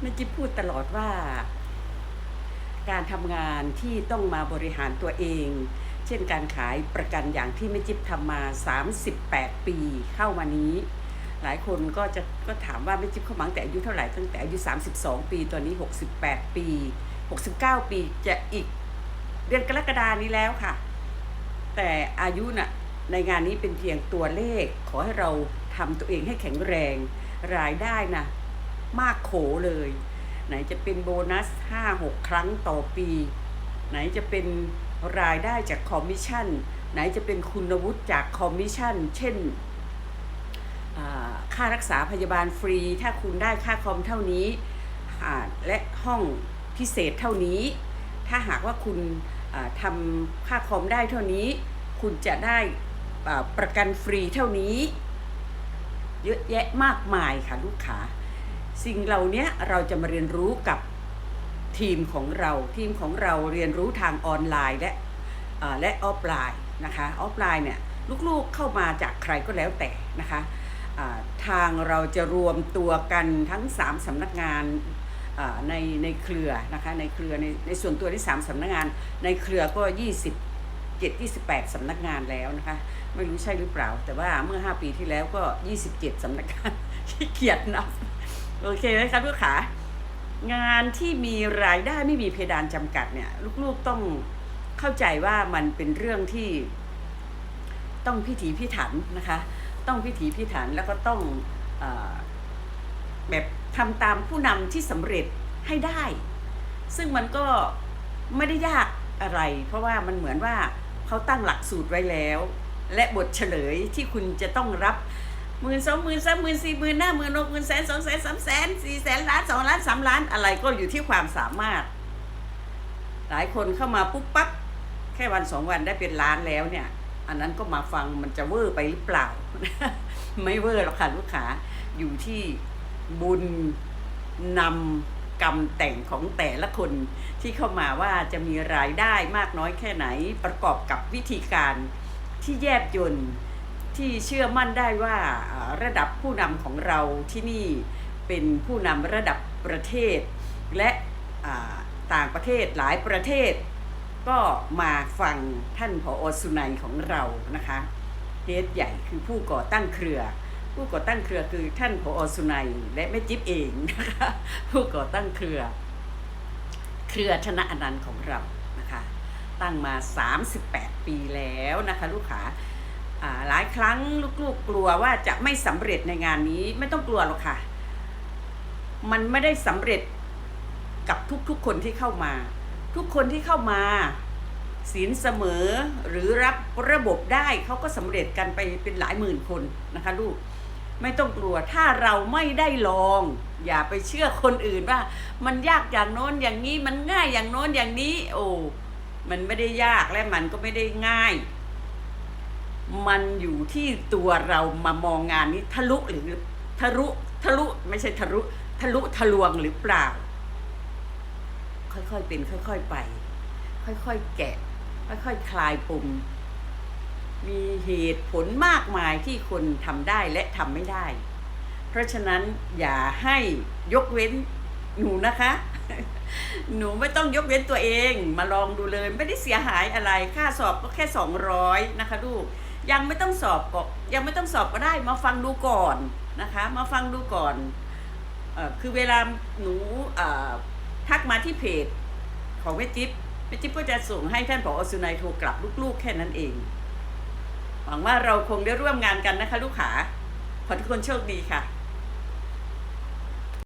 แม่จิ๊บพูดตลอดว่า การทำงานที่ต้องมาบริหารตัวเอง เช่นการขายประกันอย่างที่แม่จิ๊บทำมา 38 ปีเข้ามานี้ หลายคนก็จะก็ถามว่าแม่จิ๊บเข้ามาตั้งแต่อายุเท่าไหร่ตั้งแต่อายุ 32 ปีตอนนี้ 68 ปี 69 ปีจะอีกเดือนกรกฎานี้แล้วค่ะ แต่อายุน่ะในงานนี้เป็นเพียงตัวเลขขอให้เราทำตัวเองให้แข็งแรง รายได้นะ มากโขเลย ไหนจะเป็นโบนัส 5-6 ครั้งต่อปี ไหนจะเป็นรายได้จากคอมมิชชั่น ไหนจะเป็นคุณวุฒิจากคอมมิชชั่น เช่นค่ารักษาพยาบาลฟรี ถ้าคุณได้ค่าคอมเท่านี้และห้องพิเศษเท่านี้ ถ้าหากว่าคุณทำค่าคอมได้เท่านี้ คุณจะได้ประกันฟรีเท่านี้ เยอะแยะมากมายค่ะลูกค้า สิ่งเหล่านี้เราจะมาเรียนรู้กับทีมของเรา ทีมของเราเรียนรู้ทางออนไลน์และอ่าและออฟไลน์นะคะออฟไลน์เนี่ยลูกๆเข้ามาจากใครก็แล้วแต่นะคะทางเราจะรวมตัวกันทั้ง 3สำนักงานในในเครือนะคะในเครือในในส่วนตัวที่ 3สำนักงาน ในเครือก็ 20 7 28สำนักงานแล้วนะคะไม่รู้ใช่หรือเปล่า แต่ว่าเมื่อ 5 ปีที่แล้วก็ 27สำนักงานขี้เกียจนับ โอเคไหมคะลูกขางานที่มีรายได้ไม่มีเพดานจำกัดเนี่ย ลูกๆต้องเข้าใจว่ามันเป็นเรื่องที่ ต้องพิถีพิถันนะคะ ต้องพิถีพิถันแล้วก็ต้องออแบบทำตามผู้นำที่สำเร็จให้ได้ ซึ่งมันก็ไม่ได้ยากอะไร เพราะว่ามันเหมือนว่าเขาตั้งหลักสูตรไว้แล้ว และบทเฉลยที่คุณจะต้องรับ หมื่นสองหมื่นสามหมื่นสี่หมื่นห้าหมื่นหกหมื่นแสนสองแสนสามแสนสี่แสนล้านสองล้านสามล้านอะไรก็อยู่ที่ความสามารถ หลายคนเข้ามาปุ๊บปั๊บแค่วันสองวันได้เป็นล้านแล้วเนี่ย อันนั้นก็มาฟังมันจะเวอร์ไปหรือเปล่า ไม่เวอร์หรอกค่ะลูกค้าอยู่ที่บุญนำกรรมแต่งของแต่ละคนที่เข้ามาว่าจะมีรายได้มากน้อยแค่ไหนประกอบกับวิธีการที่แยบยนต์ ที่เชื่อมั่นได้ว่าระดับผู้นำของเราที่นี่เป็นผู้นำระดับประเทศ และต่างประเทศหลายประเทศ ก็มาฟังท่านผอสุนัยของเรานะคะเฮดใหญ่คือผู้ก่อตั้งเครือ ผู้ก่อตั้งเครือคือท่านผอสุนัยและแม่จิ๊บเองนะคะผู้ก่อตั้งเครือ เครือธนะอนันต์ของเรานะคะ ตั้งมา 38 ปีแล้วนะคะ ลูกค้า หลายครั้งลูกๆกลัวว่าจะไม่สำเร็จในงานนี้ไม่ต้องกลัวหรอกค่ะ มันไม่ได้สำเร็จกับทุกๆคนที่เข้ามา ทุกคนที่เข้ามาศีลเสมอหรือรับระบบได้เขาก็สำเร็จกันไปเป็นหลายหมื่นคนนะคะลูกไม่ต้องกลัวถ้าเราไม่ได้ลอง อย่าไปเชื่อคนอื่นว่า มันยากอย่างโน้นอย่างนี้มันง่ายอย่างโน้นอย่างนี้ โอ้มันไม่ได้ยากและมันก็ไม่ได้ง่าย มันอยู่ที่ตัวเรามามองงานนี้ทะลุหรือทะลุทะลุไม่ใช่ทะลุทะลุทะลวงหรือเปล่า ค่อยๆเป็น ค่อย ๆไป ค่อยๆแกะ ค่อยๆคลายปมมีเหตุผลมากมายที่คนทำได้และทำไม่ได้ เพราะฉะนั้นอย่าให้ยกเว้นหนูนะคะ หนูไม่ต้องยกเว้นตัวเอง มาลองดูเลยไม่ได้เสียหายอะไร ค่าสอบก็แค่สองร้อยนะคะลูก ยังไม่ต้องสอบก็ยังไม่ต้องสอบก็ได้ มาฟังดูก่อนนะคะ มาฟังดูก่อนอคือเวลาหนูทักมาที่เพจของแม่จิ๊บแม่จิ๊บก็จะส่งให้ท่านผอสุนัยโทรกลับลูกๆ แค่นั้นเอง หวังว่าเราคงได้ร่วมงานกันนะคะ ลูกขาขอทุกคนโชคดีค่ะ